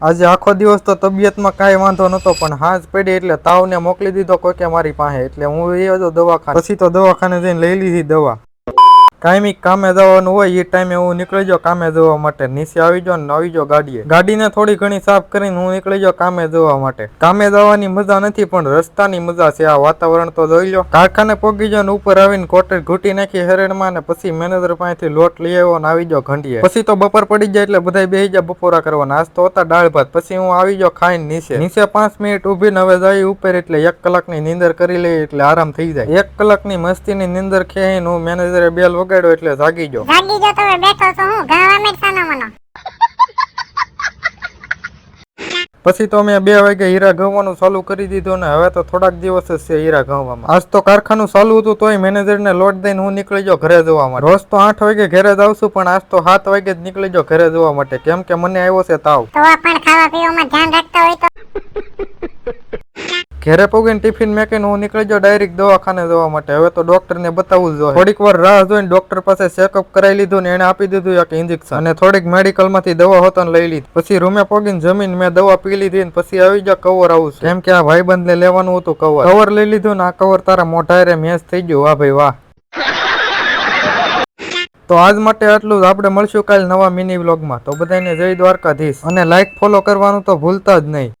આજે આખો દિવસ તો તબિયતમાં કાંઈ વાંધો નતો પણ હાજ પડી એટલે તાવને મોકલી દીધો કોઈકે મારી પાસે. એટલે હું એ હતો દવાખાને પછી તો દવાખાને જઈને લઈ લીધી દવા. કાયમી કામે જવાનું હોય એ ટાઈમે હું નીકળી જાઉં કામે જવા માટે. નીચે આવી જાઉં ને આવી જાઉં ગાડીએ. ગાડીને થોડી ઘણી સાફ કરીને હું નીકળી જાઉં કામે જવા માટે. કામે જવાની મજા નથી, પણ રસ્તાની મજા છે. આ વાતાવરણ તો જોઈ લો. કારખાને પોગી જાઉં ને ઉપર આવીને કોટેજ ઘૂંટી નાખી હેરેડમાં ને પછી મેનેજર પાસેથી લોટ લઈ આવ્યો ને આવી જાઉં ઘંટીએ. પછી તો બપોર પડી જાય એટલે બધા બેસી જાય બપોરા કરવાના આજ તો હતા, દાળ ભાત. પછી હું આવી જાઉં ખાઈને નીચે. નીચે પાંચ મિનિટ ઊભીને હવે જઈ ઉપર એટલે એક કલાકની નીંદર કરી લઈએ એટલે આરામ થઈ જાય. એક કલાકની મસ્તીની નીંદર ખેઈને હું મેનેજરે બેલ વગાડ્યો એટલે જાગી જાઉં જાગી જો તમે બેઠો છો હું. ગાવા મેં મનો. પછી તો મેં બે વાગે હીરા ઘઉવાનું ચાલુ કરી દીધું ને હવે તો થોડાક દિવસ જ છે હીરા ઘઉવામાં આજ તો કારખાનું ચાલુ હતું તોય મેનેજરને લોટ દઈને હું નીકળી જાઉં ઘરે જવા માટે. રોજ તો આઠ વાગે ઘરે જ આવશું પણ આજ તો સાત વાગે જ નીકળી જાઉં ઘરે જવા માટે. કેમ કે મને આવ્યો છે તાવ. તો પણ ખાવા પીવામાં ધ્યાન રાખતા હોય તો ઘરે પોગીને ટિફિન મેકીને હું નીકળી જાઉં ડાયરેક્ટ દવાખાને જવા માટે. હવે તો ડોક્ટરને બતાવવું જોઈએ. થોડીક વાર રાહ જોઈને ડોક્ટર પાસે ચેકઅપ કરાવી લીધું ને એને આપી દીધું એક ઇન્જેક્શન અને થોડીક મેડિકલમાંથી દવા હોતો લઈ લીધી. પછી રૂમે પોગીને જમીન મેં દવા પી લીધી ને પછી આવી જા કવર આવું છું કેમ કે આ ભાઈબંધને લેવાનું હતું કવર કવર લઈ લીધું ને આ કવર તારા મોઢારે મેચ થઈ ગયું. વાહ ભાઈ, વાહ. તો આજ માટે આટલું જ. આપણે મળશું કાલ નવા મિની વ્લોગમાં તો બધાને જય દ્વારકાધીશ. અને લાઈક ફોલો કરવાનું તો ભૂલતા જ નહીં.